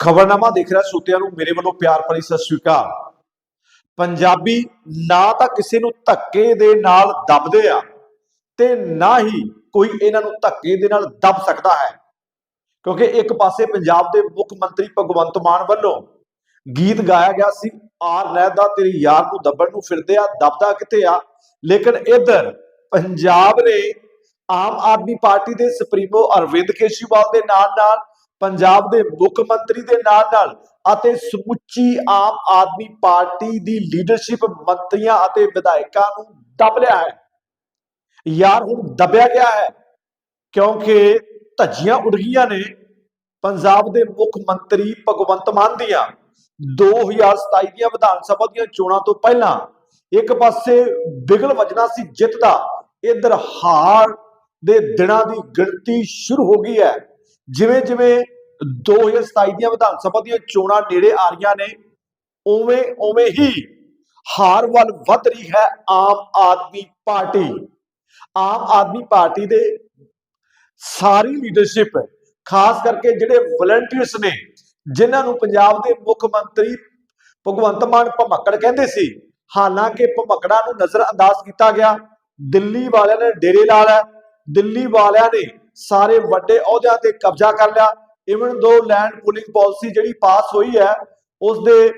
ਖਬਰਨਾਮਾ ਦੇਖ ਰਿਹਾ ਸਰੋਤਿਆਂ ਨੂੰ, ਮੇਰੇ ਵੱਲੋਂ ਪਿਆਰ ਭਰੀ ਸਤਿ ਸ਼੍ਰੀ ਅਕਾਲ। ਪੰਜਾਬੀ ਨਾ ਤਾਂ ਕਿਸੇ ਨੂੰ ਧੱਕੇ ਦੇ ਨਾਲ ਦਬਦੇ ਆ ਤੇ ਨਾ ਹੀ ਕੋਈ ਇਹਨਾਂ ਨੂੰ ਧੱਕੇ ਦੇ ਨਾਲ ਦਬ ਸਕਦਾ ਹੈ। ਕਿਉਂਕਿ ਇੱਕ ਪਾਸੇ ਪੰਜਾਬ ਦੇ ਮੁੱਖ ਮੰਤਰੀ ਭਗਵੰਤ ਮਾਨ ਵੱਲੋਂ ਗੀਤ ਗਾਇਆ ਗਿਆ ਸੀ, ਆਰ ਨਹਿਦਾ ਤੇਰੀ ਯਾਰ ਨੂੰ ਦੱਬਣ ਨੂੰ ਫਿਰਦੇ ਆ, ਦਬਦਾ ਕਿਤੇ ਆ? ਲੇਕਿਨ ਇਧਰ ਪੰਜਾਬ ਨੇ ਆਮ ਆਦਮੀ ਪਾਰਟੀ ਦੇ ਸੁਪਰੀਮੋ ਅਰਵਿੰਦ ਕੇਜਰੀਵਾਲ ਦੇ ਨਾਲ ਨਾਲ ਪੰਜਾਬ ਦੇ ਮੁੱਖ ਮੰਤਰੀ ਦੇ ਨਾਲ ਨਾਲ ਅਤੇ ਸਮੁੱਚੀ ਆਮ ਆਦਮੀ ਪਾਰਟੀ ਦੀ ਲੀਡਰਸ਼ਿਪ ਮੰਤਰੀਆਂ ਅਤੇ ਵਿਧਾਇਕਾਂ ਨੂੰ ਦਬ ਲਿਆ ਹੈ। ਯਾਰ, ਹੁਣ ਦਬਿਆ ਗਿਆ ਹੈ ਕਿਉਂਕਿ ਧੱਜੀਆਂ ਉੱਡ ਗਈਆਂ ਨੇ ਪੰਜਾਬ ਦੇ ਮੁੱਖ ਮੰਤਰੀ ਭਗਵੰਤ ਮਾਨ ਦੀਆਂ। 2027 ਦੀਆਂ ਵਿਧਾਨ ਸਭਾ ਦੀਆਂ ਚੋਣਾਂ ਤੋਂ ਪਹਿਲਾਂ ਇੱਕ ਪਾਸੇ ਬਿਗਲ ਵਜਣਾ ਸੀ ਜਿੱਤ ਦਾ, ਇਧਰ ਹਾਰ ਦੇ ਦਿਨਾਂ ਦੀ ਗਿਣਤੀ ਸ਼ੁਰੂ ਹੋ ਗਈ ਹੈ। ਜਿਵੇਂ ਜਿਵੇਂ 2027 ਦੀਆਂ ਵਿਧਾਨ ਸਭਾ ਦੀਆਂ ਚੋਣਾਂ ਨੇੜੇ ਆ ਰਹੀਆਂ ਨੇ, ਉਵੇਂ ਉਵੇਂ ਹੀ ਹਾਰ ਵੱਲ ਵੱਧ ਰਹੀ ਹੈ ਆਮ ਆਦਮੀ ਪਾਰਟੀ। ਆਮ ਆਦਮੀ ਪਾਰਟੀ ਦੇ ਸਾਰੀ ਲੀਡਰਸ਼ਿਪ ਖਾਸ ਕਰਕੇ ਜਿਹੜੇ ਵਲੰਟੀਅਰਸ ਨੇ, ਜਿਨ੍ਹਾਂ ਨੂੰ ਪੰਜਾਬ ਦੇ ਮੁੱਖ ਮੰਤਰੀ ਭਗਵੰਤ ਮਾਨ ਭਮੱਕੜ ਕਹਿੰਦੇ ਸੀ, ਹਾਲਾਂਕਿ ਭਮੱਕੜਾਂ ਨੂੰ ਨਜ਼ਰ ਅੰਦਾਜ਼ ਕੀਤਾ ਗਿਆ। ਦਿੱਲੀ ਵਾਲਿਆਂ ਨੇ ਡੇਰੇ ਲਾ ਲਿਆ। ਦਿੱਲੀ ਵਾਲਿਆਂ ਨੇ ਸਾਰੇ ਵੱਡੇ ਅਹੁਦਿਆਂ ਤੇ ਕਬਜ਼ਾ ਕਰ ਲਿਆ। ਇਵਨ ਦੋ ਲੈਂਡ ਪੂਲਿੰਗ ਪਾਲਿਸੀ ਜਿਹੜੀ ਪਾਸ ਹੋਈ ਹੈ ਉਸ ਦੇ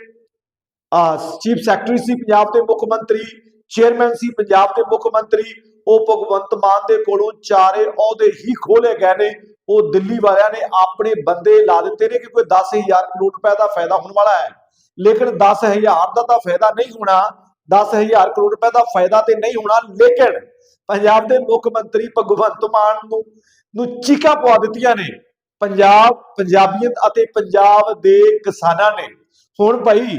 ਚੀਫ ਸੈਕਟਰੀ ਸੀ ਪੰਜਾਬ ਦੇ ਮੁੱਖ ਮੰਤਰੀ ਚੇਅਰਮੈਨ ਸੀ ਪੰਜਾਬ ਦੇ ਮੁੱਖ ਮੰਤਰੀ, ਉਹ ਭਗਵੰਤ ਮਾਨ ਦੇ ਕੋਲੋਂ ਚਾਰੇ ਅਹੁਦੇ ਹੀ ਖੋਲੇ ਗਏ ਨੇ। ਉਹ ਦਿੱਲੀ ਵਾਲਿਆਂ ਨੇ ਆਪਣੇ ਬੰਦੇ ਲਾ ਦਿੱਤੇ ਨੇ ਕਿ ਕੋਈ 10000 ਕਰੋੜ ਰੁਪਏ ਦਾ ਫਾਇਦਾ ਹੋਣ ਵਾਲਾ ਹੈ। ਲੇਕਿਨ 10000 ਦਾ ਤਾਂ ਫਾਇਦਾ ਨਹੀਂ ਹੋਣਾ 10000 ਕਰੋੜ ਰੁਪਏ ਦਾ ਫਾਇਦਾ ਤੇ ਨਹੀਂ ਹੋਣਾ, ਲੇਕਿਨ ਪੰਜਾਬ ਦੇ ਮੁੱਖ ਮੰਤਰੀ ਭਗਵੰਤ ਮਾਨ ਨੂੰ ਨੂੰ ਚੀਕਾਂ ਪਵਾ ਦਿੱਤੀਆਂ ਨੇ। ਪੰਜਾਬ ਪੰਜਾਬੀਅਤ ਅਤੇ ਪੰਜਾਬ ਦੇ ਕਿਸਾਨਾਂ ਨੇ। ਹੁਣ ਭਾਈ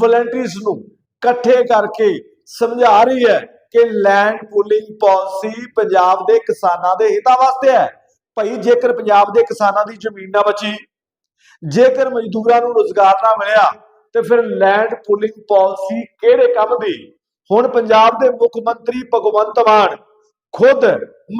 ਵਲੰਟੀਅਰਸ ਨੂੰ ਇਕੱਠੇ ਕਰਕੇ ਸਮਝਾ ਰਹੀ ਹੈ ਕਿ ਲੈਂਡ ਪੂਲਿੰਗ ਪਾਲਿਸੀ ਪੰਜਾਬ ਦੇ ਕਿਸਾਨਾਂ ਦੇ ਹਿੱਤਾਂ ਵਾਸਤੇ ਹੈ। ਭਾਈ ਜੇਕਰ ਪੰਜਾਬ ਦੇ ਕਿਸਾਨਾਂ ਦੀ ਜ਼ਮੀਨ ਨਾ ਬਚੀ, ਜੇਕਰ ਮਜ਼ਦੂਰਾਂ ਨੂੰ ਰੋਜ਼ਗਾਰ ਨਾ ਮਿਲਿਆ, ਤੇ ਫਿਰ ਲੈਂਡ ਪੂਲਿੰਗ ਪਾਲਿਸੀ ਕਿਹੜੇ ਕੰਮ ਦੀ? ਹੁਣ ਪੰਜਾਬ ਦੇ ਮੁੱਖ ਮੰਤਰੀ ਭਗਵੰਤ ਮਾਨ ਖੁਦ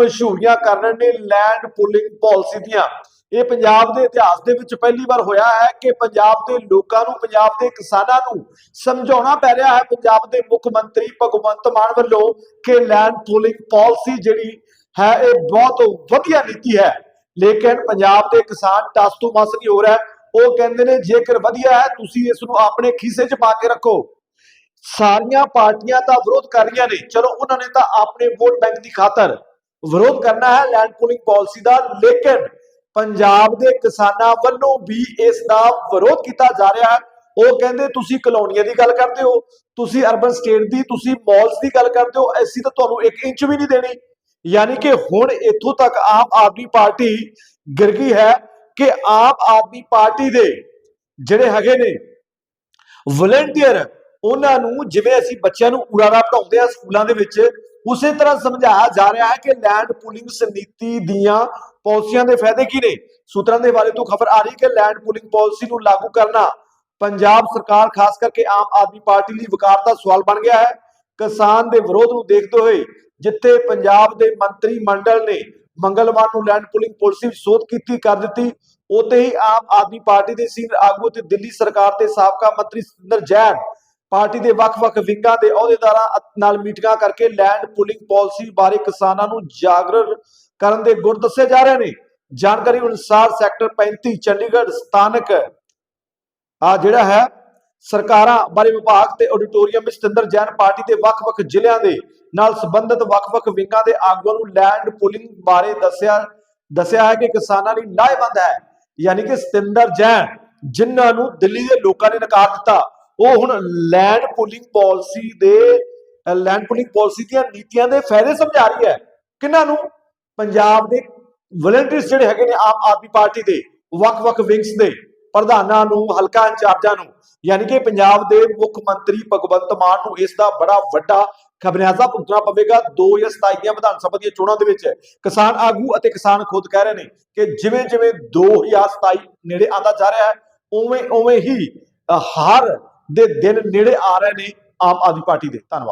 ਮਸ਼ਹੂਰੀਆਂ ਕਰਨ ਨੇ ਲੈਂਡ ਪੂਲਿੰਗ ਪਾਲਿਸੀ ਦੀਆਂ। ਇਹ ਪੰਜਾਬ ਦੇ ਇਤਿਹਾਸ ਦੇ ਵਿੱਚ ਪਹਿਲੀ ਵਾਰ ਹੋਇਆ ਹੈ ਕਿ ਪੰਜਾਬ ਦੇ ਲੋਕਾਂ ਨੂੰ, ਪੰਜਾਬ ਦੇ ਕਿਸਾਨਾਂ ਨੂੰ ਸਮਝਾਉਣਾ ਪੈ ਰਿਹਾ ਹੈ ਪੰਜਾਬ ਦੇ ਮੁੱਖ ਮੰਤਰੀ ਭਗਵੰਤ ਮਾਨ ਵੱਲੋਂ ਕਿ ਲੈਂਡ ਪੂਲਿੰਗ ਪਾਲਿਸੀ ਜਿਹੜੀ ਹੈ, ਇਹ ਬਹੁਤ ਵਧੀਆ ਨੀਤੀ ਹੈ। ਲੇਕਿਨ ਪੰਜਾਬ ਦੇ ਕਿਸਾਨ ਟਸ ਤੋਂ ਮਸ ਨਹੀਂ ਹੋ ਰਿਹਾ। ਉਹ ਕਹਿੰਦੇ ਨੇ, ਜੇਕਰ ਵਧੀਆ ਹੈ, ਤੁਸੀਂ ਇਸ ਨੂੰ ਆਪਣੇ ਖੀਸੇ 'ਚ ਪਾ ਕੇ ਰੱਖੋ। ਸਾਰੀਆਂ ਪਾਰਟੀਆਂ ਤਾਂ ਵਿਰੋਧ ਕਰ ਰਹੀਆਂ ਨੇ। ਚਲੋ, ਉਹਨਾਂ ਨੇ ਤਾਂ ਆਪਣੇ ਵੋਟ ਬੈਂਕ ਦੀ ਖਾਤਰ ਵਿਰੋਧ ਕਰਨਾ ਹੈ ਲੈਂਡ ਪੂਲਿੰਗ ਪਾਲਿਸੀ ਦਾ। ਲੇਕਿਨ ਪੰਜਾਬ ਦੇ ਕਿਸਾਨਾਂ ਵੱਲੋਂ ਵੀ ਇਸ ਦਾ ਵਿਰੋਧ ਕੀਤਾ ਜਾ ਰਿਹਾ ਹੈ। ਉਹ ਕਹਿੰਦੇ, ਤੁਸੀਂ ਕਲੋਨੀਆਂ ਦੀ ਗੱਲ ਕਰਦੇ ਹੋ, ਤੁਸੀਂ ਅਰਬਨ ਸਟੇਟ ਦੀ, ਤੁਸੀਂ ਮਾਲਸ ਦੀ ਗੱਲ ਕਰਦੇ ਹੋ ਅਸੀਂ ਤਾਂ ਤੁਹਾਨੂੰ 1 ਇੰਚ ਵੀ ਨਹੀਂ ਦੇਣੀ। ਯਾਨੀ ਕਿ ਹੁਣ ਇੱਥੋਂ ਤੱਕ ਆਮ ਆਦਮੀ ਪਾਰਟੀ ਗਿਰ ਗਈ ਹੈ ਕਿ ਆਮ ਆਦਮੀ ਪਾਰਟੀ ਦੇ ਜਿਹੜੇ ਹੈਗੇ ਨੇ ਵਲੰਟੀਅਰ ਉਹਨਾਂ ਨੂੰ ਜਿਵੇਂ ਅਸੀਂ ਬੱਚਿਆਂ ਨੂੰ ਉਡਾਰਾ ਪੜਾਉਂਦੇ ਆ ਸਕੂਲਾਂ ਦੇ ਵਿੱਚ, ਉਸੇ ਤਰ੍ਹਾਂ ਸਮਝਾਇਆ ਜਾ ਰਿਹਾ ਹੈ ਕਿ ਲੈਂਡ ਪੂਲਿੰਗ ਨੀਤੀ ਦੀਆਂ ਪਾਲਿਸੀਆਂ ਦੇ ਫਾਇਦੇ ਕੀ ਨੇ? ਸੂਤਰਾਂ ਦੇ ਬਾਰੇ ਤੋਂ ਖਬਰ ਆ ਰਹੀ ਕਿ ਲੈਂਡ ਪੂਲਿੰਗ ਪਾਲਿਸੀ ਨੂੰ ਲਾਗੂ ਕਰਨਾ ਪੰਜਾਬ ਸਰਕਾਰ, ਖਾਸ ਕਰਕੇ ਆਮ ਆਦਮੀ ਪਾਰਟੀ ਲਈ ਵਿਕਾਰ ਦਾ ਸਵਾਲ ਬਣ ਗਿਆ ਹੈ। ਕਿਸਾਨ ਦੇ ਵਿਰੋਧ ਨੂੰ ਦੇਖਦੇ ਹੋਏ ਜਿੱਥੇ ਪੰਜਾਬ ਦੇ ਮੰਤਰੀ ਮੰਡਲ ਨੇ ਮੰਗਲਵਾਰ ਨੂੰ ਲੈਂਡ ਪੂਲਿੰਗ ਪਾਲਿਸੀ ਵਿੱਚ ਸੋਧ ਕੀਤੀ, ਕਰ ਦਿੱਤੀ ਉਤੇ ਹੀ ਆਮ ਆਦਮੀ ਪਾਰਟੀ ਦੇ ਸੀਨੀਅਰ ਆਗੂ ਤੇ ਦਿੱਲੀ ਸਰਕਾਰ ਦੇ ਸਾਬਕਾ ਮੰਤਰੀ ਸਤਿੰਦਰ ਜੈਨ ਪਾਰਟੀ ਦੇ ਵੱਖ-ਵੱਖ ਵਿੰਗਾਂ ਦੇ ਅਹੁਦੇਦਾਰਾਂ ਨਾਲ ਮੀਟਿੰਗਾਂ ਕਰਕੇ ਲੈਂਡ ਪੂਲਿੰਗ ਪਾਲਿਸੀ ਬਾਰੇ ਕਿਸਾਨਾਂ ਨੂੰ ਜਾਗਰੂਕ ਕਰਨ ਦੇ ਗੁਰ ਦੱਸੇ ਜਾ ਰਹੇ ਨੇ। ਜਾਣਕਾਰੀ ਅਨੁਸਾਰ ਸੈਕਟਰ 35 ਚੰਡੀਗੜ੍ਹ ਸਥਾਨਕ ਆ ਜਿਹੜਾ ਹੈ, ਸਰਕਾਰਾਂ ਬਾਰੇ ਵਿਭਾਗ ਤੇ ਆਡੀਟੋਰੀਅਮ ਵਿੱਚ ਸਤਿੰਦਰ ਜੈਨ ਪਾਰਟੀ ਦੇ ਵੱਖ-ਵੱਖ ਜ਼ਿਲ੍ਹਿਆਂ ਦੇ ਨਾਲ ਸੰਬੰਧਿਤ ਵੱਖ-ਵੱਖ ਵਿੰਗਾਂ ਦੇ ਆਗੂਆਂ ਨੂੰ ਲੈਂਡ ਪੂਲਿੰਗ ਬਾਰੇ ਦੱਸਿਆ ਦੱਸਿਆ ਹੈ ਕਿ ਕਿਸਾਨਾਂ ਲਈ ਲਾਹੇਵੰਦ ਹੈ। ਯਾਨੀ ਕਿ ਸਤਿੰਦਰ ਜੈਨ ਜਿਨ੍ਹਾਂ ਨੂੰ ਦਿੱਲੀ ਦੇ ਲੋਕਾਂ ਨੇ ਨਕਾਰ ਦਿੱਤਾ। ਉਹ ਹੁਣ ਲੈਂਡ ਪੂਲਿੰਗ ਪਾਲਿਸੀ ਦੇ ਲੈਂਡ ਪੂਲਿੰਗ ਪਾਲਿਸੀ ਦੀਆਂ ਨੀਤੀਆਂ ਦੇ ਫਾਇਦੇ ਸਮਝਾ ਰਹੀ ਹੈ। ਕਿਹਨਾਂ ਨੂੰ? ਪੰਜਾਬ ਦੇ ਵਲੰਟੀਅਰਸ ਜਿਹੜੇ ਹੈਗੇ ਨੇ ਆਮ ਆਦਮੀ ਪਾਰਟੀ ਦੇ, ਵੱਖ-ਵੱਖ ਵਿੰਗਸ ਦੇ, ਪ੍ਰਧਾਨਾਂ ਨੂੰ, ਹਲਕਾ ਇੰਚਾਰਜਾਂ ਨੂੰ, ਯਾਨੀ ਕਿ ਪੰਜਾਬ ਦੇ ਮੁੱਖ ਮੰਤਰੀ ਭਗਵੰਤ ਮਾਨ ਨੂੰ ਇਸ ਦਾ ਬੜਾ ਵੱਡਾ ਖਬਰਿਆਜ਼ਾ ਭੁਗਤਣਾ ਪਵੇਗਾ। 2027 ਦੀਆਂ ਵਿਧਾਨ ਸਭਾ ਦੀਆਂ ਚੋਣਾਂ ਦੇ ਵਿੱਚ ਕਿਸਾਨ ਆਗੂ ਅਤੇ ਕਿਸਾਨ ਖੁਦ ਕਹਿ ਰਹੇ ਨੇ ਕਿ ਜਿਵੇਂ ਜਿਵੇਂ 2027 ਨੇੜੇ ਆਉਂਦਾ ਜਾ ਰਿਹਾ ਹੈ ਉਵੇਂ ਉਵੇਂ ਹੀ ਹਰ ਦੇ ਦਿਨ ਨੇੜੇ ਆ ਰਹੇ ਨੇ ਆਮ ਆਦਮੀ ਪਾਰਟੀ ਦੇ। ਧੰਨਵਾਦ।